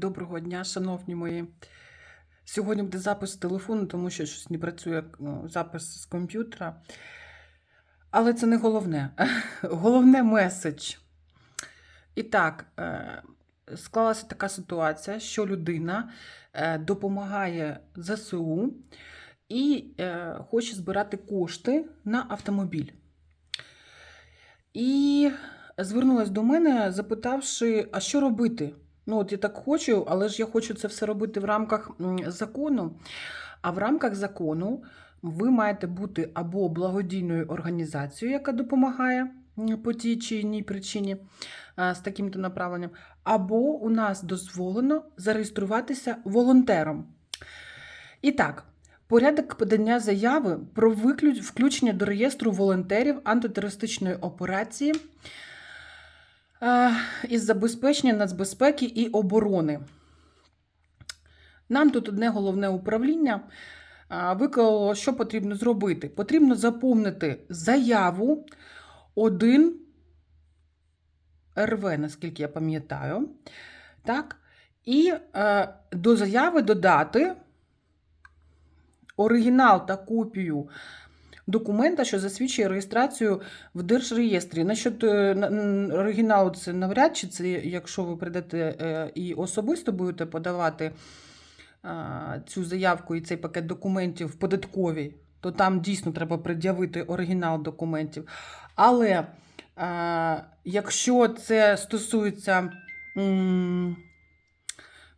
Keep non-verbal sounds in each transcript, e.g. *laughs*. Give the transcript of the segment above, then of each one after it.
Доброго дня, шановні мої. Сьогодні буде запис з телефону, тому що щось не працює ну, запис з комп'ютера. Але це не головне. *laughs* Головне меседж. І так, е, склалася така ситуація, що людина е, допомагає ЗСУ і е, хоче збирати кошти на автомобіль. І звернулась до мене, запитавши, а що робити? Ну, от я так хочу, але ж я хочу це все робити в рамках закону. А в рамках закону ви маєте бути або благодійною організацією, яка допомагає по тій чи іній причині з таким-то направленням, або у нас дозволено зареєструватися волонтером. І так, порядок подання заяви про включення до реєстру волонтерів антитерористичної операції із забезпечення нацбезпеки і оборони. Нам тут одне головне управління а, виклало, що потрібно зробити. Потрібно заповнити заяву 1 РВ, наскільки я пам'ятаю. Так? І е, до заяви додати оригінал та копію документа, що засвідчує реєстрацію в Держреєстрі. Насчет е, оригіналу це навряд чи це, якщо ви прийдете е, і особисто будете подавати цю заявку і цей пакет документів в податковій, то там дійсно треба пред'явити оригінал документів. Але якщо це стосується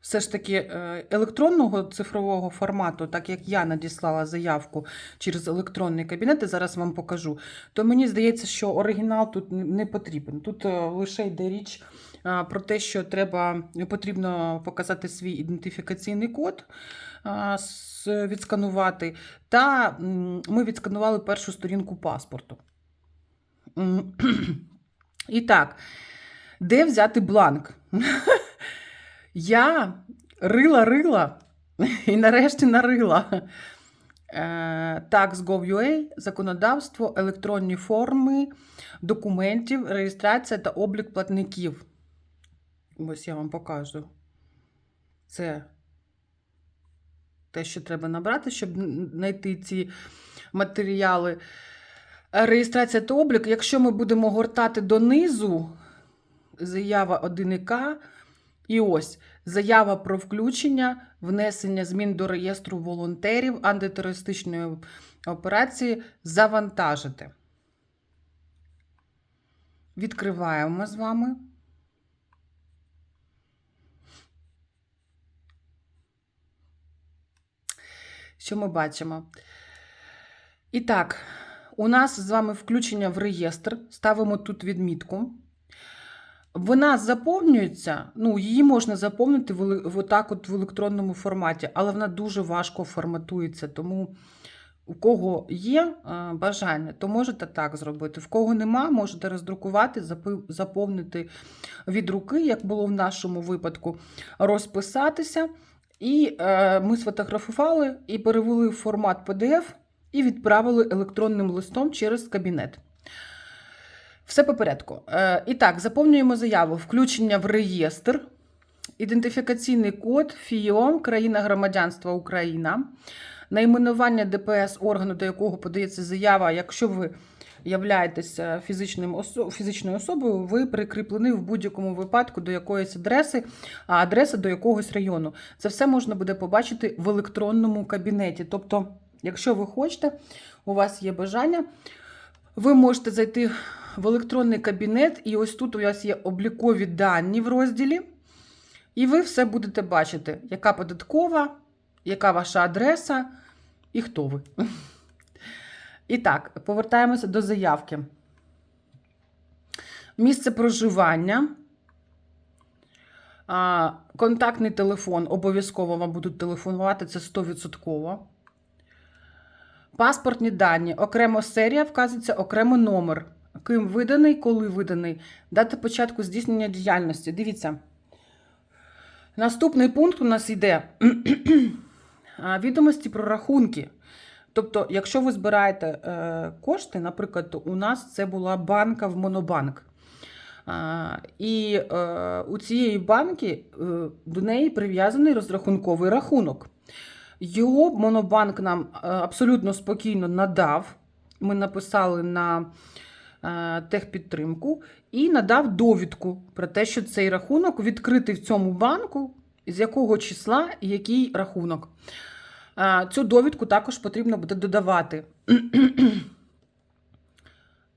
все ж таки е, електронного цифрового формату, так як я надіслала заявку через електронний кабінет, і зараз вам покажу, то мені здається, що оригінал тут не- потрібен. Тут е, лише йде річ про те, що треба потрібно показати свій ідентифікаційний код, відсканувати. Та ми відсканували першу сторінку паспорту. *clears throat* І так, де взяти бланк? *laughs* Я рила-рила *laughs* і нарешті нарила. Е, Tax.gov.ua, законодавство, електронні форми документів, реєстрація та облік платників. Ось я вам покажу. Це те, що треба набрати, щоб знайти ці матеріали. Реєстрація та облік. Якщо ми будемо гортати донизу, заява 1ІК, і ось заява про включення, внесення змін до реєстру волонтерів антитерористичної операції завантажити. Відкриваємо з вами. Що ми бачимо? І так, у нас з вами включення в реєстр. Ставимо тут відмітку. Вона заповнюється, ну, її можна заповнити в, отак от в електронному форматі, але вона дуже важко форматується. Тому у кого є е, бажання, то можете так зробити. В кого нема, можете роздрукувати, заповнити від руки, як було в нашому випадку, розписатися. І е, ми сфотографували і перевели в формат PDF і відправили електронним листом через кабінет. Все по порядку. Е, і так, заповнюємо заяву. Включення в реєстр, ідентифікаційний код, ФІО, країна громадянства Україна, найменування ДПС органу, до якого подається заява. Якщо ви являєтеся фізичним осо- фізичною особою, ви прикріплені в будь-якому випадку до якоїсь адреси, а адреса до якогось району. Це все можна буде побачити в електронному кабінеті. Тобто, якщо ви хочете, у вас є бажання, ви можете зайти в електронний кабінет, і ось тут у вас є облікові дані в розділі, і ви все будете бачити, яка податкова, яка ваша адреса і хто ви. І так, повертаємося до заявки. Місце проживання. Контактний телефон обов'язково вам будуть телефонувати, це 100%. Паспортні дані, окремо серія вказується, окремо номер. Ким виданий, коли виданий, дата початку здійснення діяльності. Дивіться. Наступний пункт у нас йде *clears throat* відомості про рахунки. Тобто, якщо ви збираєте е, кошти, наприклад, у нас це була банка в Монобанк. І е, у цієї банки е, до неї прив'язаний розрахунковий рахунок. Його Монобанк нам абсолютно спокійно надав. Ми написали на техпідтримку і надав довідку про те, що цей рахунок відкритий в цьому банку, з якого числа і який рахунок. Е, Цю довідку також потрібно буде додавати. *clears throat*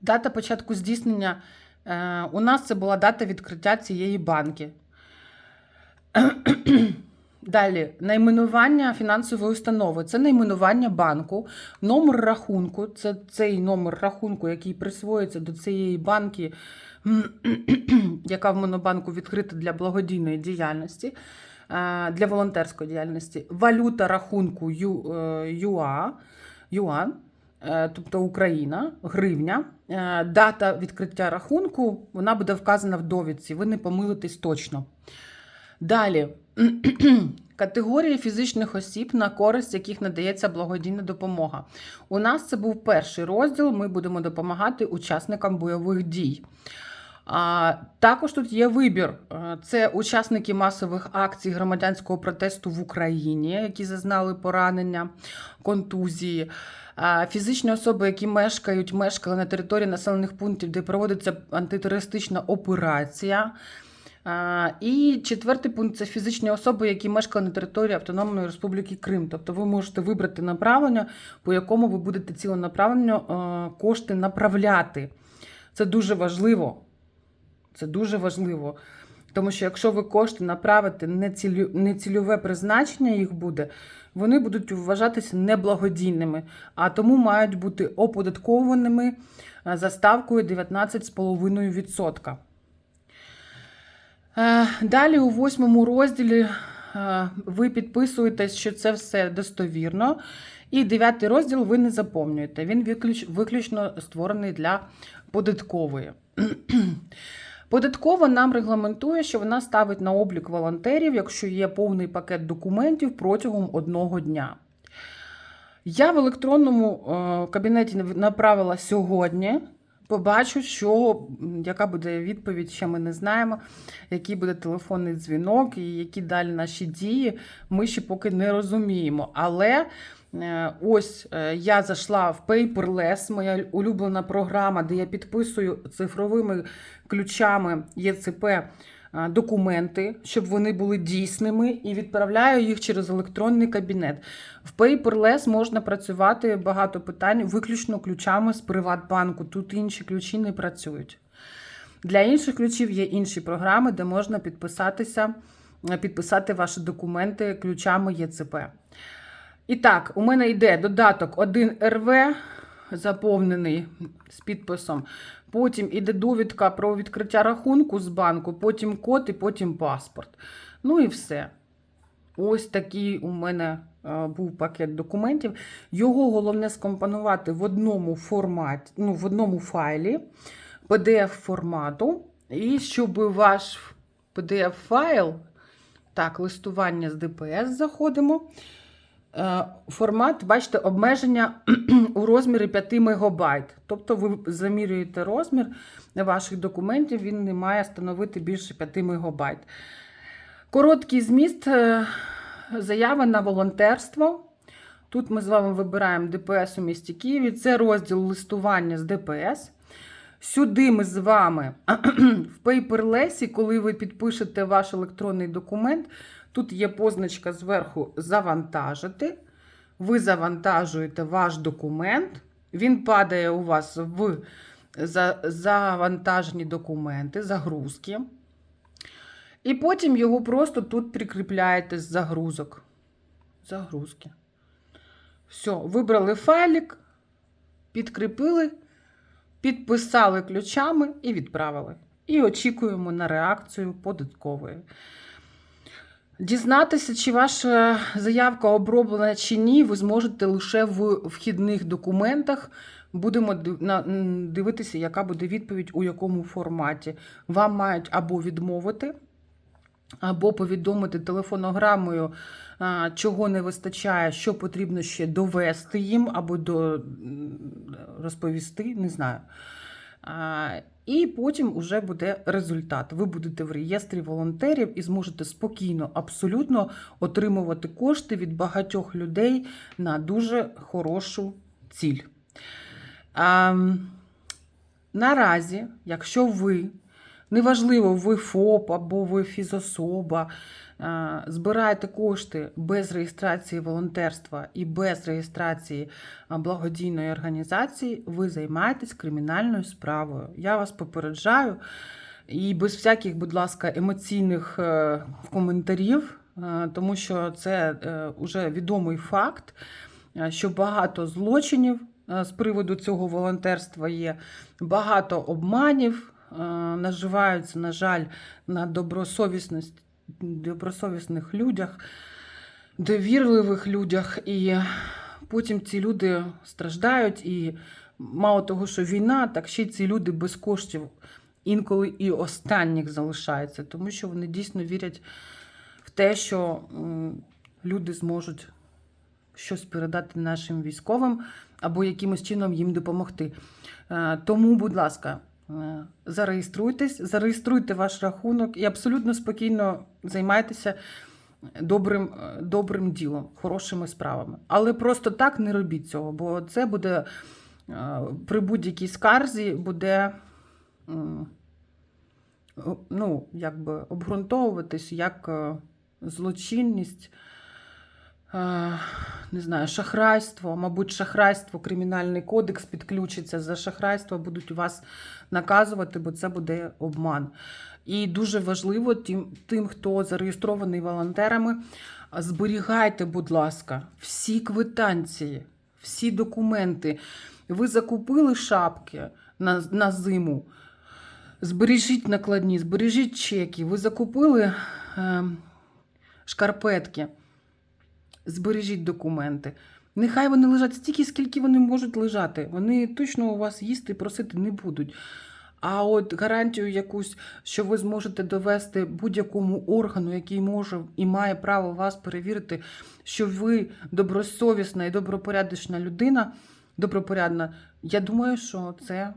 Дата початку здійснення. е, У нас це була дата відкриття цієї банки. *clears throat* Далі, найменування фінансової установи це найменування банку, номер рахунку це цей номер рахунку, який присвоїться до цієї банки, *clears throat* яка в Монобанку відкрита для благодійної діяльності, е, для волонтерської діяльності, валюта рахунку е, ЮА, е, тобто Україна, гривня. Дата відкриття рахунку вона буде вказана в довідці. Ви не помилитесь точно. Далі. *clears throat* Категорії фізичних осіб, на користь яких надається благодійна допомога. У нас це був перший розділ. Ми будемо допомагати учасникам бойових дій. А, також тут є вибір: це учасники масових акцій громадянського протесту в Україні, які зазнали поранення, контузії. Фізичні особи, які мешкають, мешкали на території населених пунктів, де проводиться антитерористична операція. І четвертий пункт це фізичні особи, які мешкали на території Автономної Республіки Крим. Тобто ви можете вибрати направлення, по якому ви будете ціленаправленно е, кошти направляти. Це дуже важливо. Це дуже важливо. Тому що якщо ви кошти направите не цільове призначення їх буде, вони будуть вважатися неблагодійними, а тому мають бути оподаткованими е, за ставкою 19,5%. Е, Далі у восьмому розділі е, ви підписуєтесь, що це все достовірно. І дев'ятий розділ ви не заповнюєте. Він виключ- виключно створений для податкової. *clears throat* Податкова нам регламентує, що вона ставить на облік волонтерів, якщо є повний пакет документів протягом одного дня. Я в електронному е, кабінеті направила сьогодні. Побачу, що яка буде відповідь, ще ми не знаємо, який буде телефонний дзвінок і які далі наші дії. Ми ще поки не розуміємо. Але е, ось е, я зайшла в Paperless, моя улюблена програма, де я підписую цифровими ключами ЄЦП документи, щоб вони були дійсними, і відправляю їх через електронний кабінет. В Paperless можна працювати багато питань виключно ключами з Приватбанку. Тут інші ключі не працюють. Для інших ключів є інші програми, де можна підписатися, е, підписати ваші документи ключами ЄЦП. І так, у мене йде додаток 1 РВ, заповнений з підписом. Потім іде довідка про відкриття рахунку з банку, потім код і потім паспорт. Ну і все. Ось такий у мене е, був пакет документів. Його головне скомпонувати в одному форматі, ну, в одному файлі PDF формату. І щоб ваш PDF файл, так, листування з ДПС заходимо. Е, Формат, бачите, обмеження *clears throat* у розмірі 5 МБ. Тобто ви замірюєте розмір ваших документів, він не має становити більше 5 МБ. Короткий зміст е, заяви на волонтерство. Тут ми з вами вибираємо ДПС у місті Києві. Це розділ листування з ДПС. Сюди ми з вами *clears throat* в Paperless, коли ви підпишете ваш електронний документ, тут є позначка зверху Завантажити. Ви завантажуєте ваш документ, він падає у вас в за- завантажені документи, загрузки. І потім його просто тут прикріпляєте з загрузок. Загрузки. Все, вибрали файлик, підкріпили, підписали ключами і відправили. І очікуємо на реакцію податкової. Дізнатися, чи ваша заявка оброблена чи ні, ви зможете лише в вхідних документах. Будемо дивитися, яка буде відповідь у якому форматі. Вам мають або відмовити, або повідомити телефонограмою, чого не вистачає, що потрібно ще довести їм, або до, розповісти, не знаю. І потім вже буде результат. Ви будете в реєстрі волонтерів і зможете спокійно, абсолютно отримувати кошти від багатьох людей на дуже хорошу ціль. А, наразі, якщо ви, неважливо, ви ФОП або ви фізособа, збираєте кошти без реєстрації волонтерства і без реєстрації благодійної організації, ви займаєтесь кримінальною справою. Я вас попереджаю. І без всяких, будь ласка, емоційних е, коментарів, е, тому що це е, вже відомий факт, е, що багато злочинів е, з приводу цього волонтерства є, багато обманів е, наживаються, на жаль, на добросовісність, добросовісних людях, довірливих людях. І потім ці люди страждають. І мало того, що війна, так ще й ці люди без коштів інколи і останніх залишаються, тому що вони дійсно вірять в те, що люди зможуть щось передати нашим військовим або якимось чином їм допомогти. Е, Тому, будь ласка, е, зареєструйтесь, зареєструйте ваш рахунок і абсолютно спокійно займайтеся добрим, е, добрим ділом, хорошими справами. Але просто так не робіть цього, бо це буде е, при будь-якій скарзі буде. Ну, якби обґрунтовуватись як е, злочинність, е, не знаю, шахрайство, мабуть, шахрайство, кримінальний кодекс підключиться за шахрайство, будуть вас наказувати, бо це буде обман. І дуже важливо тим, тим хто зареєстрований волонтерами, зберігайте, будь ласка, всі квитанції, всі документи. Ви закупили шапки на, на зиму. Збережіть накладні, збережіть чеки. Ви закупили е, шкарпетки, збережіть документи. Нехай вони лежать стільки, скільки вони можуть лежати. Вони точно у вас їсти і просити не будуть. А от гарантію якусь, що ви зможете довести будь-якому органу, який може і має право вас перевірити, що ви добросовісна і добропорядочна людина, добропорядна, я думаю, що це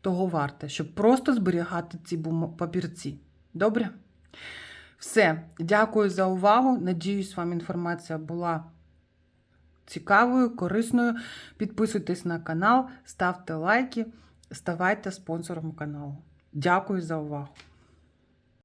того варте, щоб просто зберігати ці папірці. Добре? Все, дякую за увагу. Надіюсь, вам інформація була цікавою, корисною. Підписуйтесь на канал, ставте лайки, ставайте спонсором каналу. Дякую за увагу.